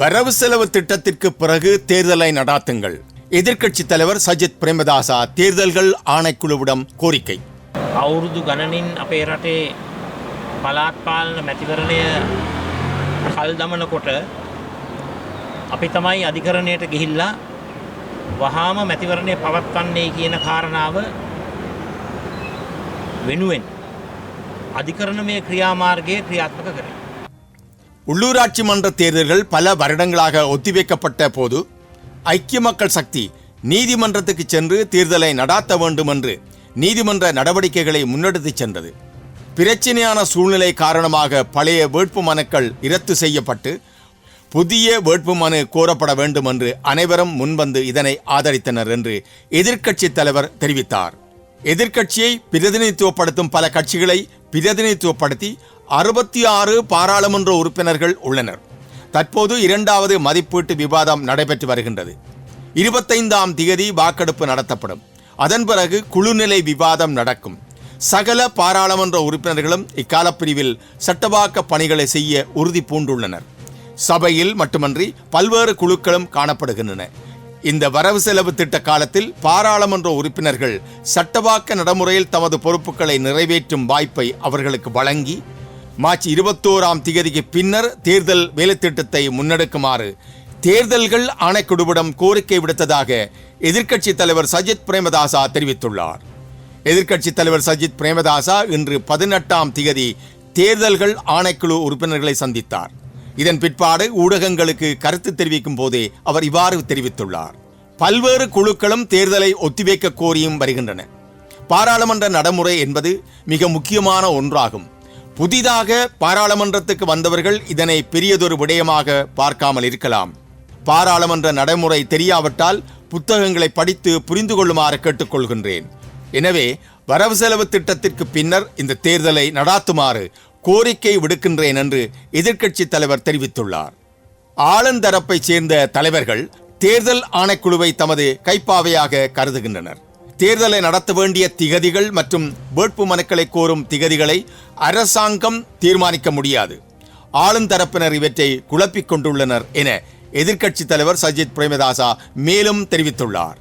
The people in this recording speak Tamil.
வரவு செலவு திட்டத்திற்கு பிறகு தேர்தலை நடாத்துங்கள் எதிர்க்கட்சித் தலைவர் சஜித் பிரேமதாசா தேர்தல்கள் ஆணைக்குழுவிடம் கோரிக்கை අවුරුදු ගණනින් අපේ රටේ පලාත් පාලන මැතිවරණය කල් දමනකොට අපි තමයි අධිකරණයට ගිහිල්ලා වහාම මැතිවරණය පවත්වන්නේ කියන කාරණාව වෙනුවෙන් අධිකරණමය ක්‍රියාමාර්ගය ක්‍රියාත්මක කරේ. உள்ளூராட்சி மன்ற தேர்தல்கள் பல வருடங்களாக ஒத்திவைக்கப்பட்ட போது ஐக்கிய மக்கள் சக்தி நீதிமன்றத்துக்கு சென்று தேர்தலை நடாத்த வேண்டும் என்று நீதிமன்ற நடவடிக்கைகளை முன்னெடுத்துச் சென்றது. பிரச்சினையான சூழ்நிலை காரணமாக பழைய வேட்பு மனுக்கள் இரத்து செய்யப்பட்டு புதிய வேட்புமனு கோரப்பட வேண்டும் என்று அனைவரும் முன்வந்து இதனை ஆதரித்தனர் என்று எதிர்க்கட்சித் தலைவர் தெரிவித்தார். எதிர்க்கட்சியை பிரதிநிதித்துவப்படுத்தும் பல கட்சிகளை பிரதிநிதித்துவப்படுத்தி அறுபத்தி ஆறு பாராளுமன்ற உறுப்பினர்கள் உள்ளனர். தற்போது இரண்டாவது மதிப்பீட்டு விவாதம் நடைபெற்று வருகின்றது. இருபத்தைந்தாம் திகதி வாக்கெடுப்பு நடத்தப்படும். அதன் பிறகு குழுநிலை விவாதம் நடக்கும். சகல பாராளுமன்ற உறுப்பினர்களும் இக்காலப்பிரிவில் சட்டவாக்க பணிகளை செய்ய உறுதி பூண்டுள்ளனர். சபையில் மட்டுமன்றி பல்வேறு குழுக்களும் காணப்படுகின்றன. இந்த வரவு செலவு திட்ட காலத்தில் பாராளுமன்ற உறுப்பினர்கள் சட்டவாக்க நடைமுறையில் தமது பொறுப்புகளை நிறைவேற்றும் வாய்ப்பை அவர்களுக்கு வழங்கி மார்ச் இருபத்தோராம் திகதிக்கு பின்னர் தேர்தல் வேலைத்திட்டத்தை முன்னெடுக்குமாறு தேர்தல்கள் ஆணைக்குழுவிடம் கோரிக்கை விடுத்ததாக எதிர்க்கட்சித் தலைவர் சஜித் பிரேமதாசா தெரிவித்துள்ளார். எதிர்க்கட்சித் தலைவர் சஜித் பிரேமதாசா இன்று பதினெட்டாம் திகதி தேர்தல்கள் ஆணைக்குழு உறுப்பினர்களை சந்தித்தார். இதன் பிற்பாடு ஊடகங்களுக்கு கருத்து தெரிவிக்கும் போதே அவர் இவ்வாறு தெரிவித்துள்ளார். பல்வேறு குழுக்களும் தேர்தலை ஒத்திவைக்க கோரியும் வருகின்றன. பாராளுமன்ற நடைமுறை என்பது மிக முக்கியமான ஒன்றாகும். புதிதாக பாராளுமன்றத்துக்கு வந்தவர்கள் இதனை பெரியதொரு விடயமாக பார்க்காமல் இருக்கலாம். பாராளுமன்ற நடைமுறை தெரியாவிட்டால் புத்தகங்களை படித்து புரிந்து கொள்ளுமாறு கேட்டுக்கொள்கின்றேன். எனவே வரவு செலவு திட்டத்திற்கு பின்னர் இந்த தேர்தலை நடாத்துமாறு கோரிக்கை விடுக்கின்றேன் என்று எதிர்க்கட்சித் தலைவர் தெரிவித்துள்ளார். ஆளுந்தரப்பைச் சேர்ந்த தலைவர்கள் தேர்தல் ஆணைக்குழுவை தமது கைப்பாவையாக கருதுகின்றனர். தேர்தலை நடத்த வேண்டிய திகதிகள் மற்றும் வேட்பு மனுக்களை கோரும் திகதிகளை அரசாங்கம் தீர்மானிக்க முடியாது. ஆளுந்தரப்பினர் இவற்றை குழப்பிக் கொண்டுள்ளனர் என எதிர்க்கட்சித் தலைவர் சஜித் பிரேமதாசா மேலும் தெரிவித்துள்ளார்.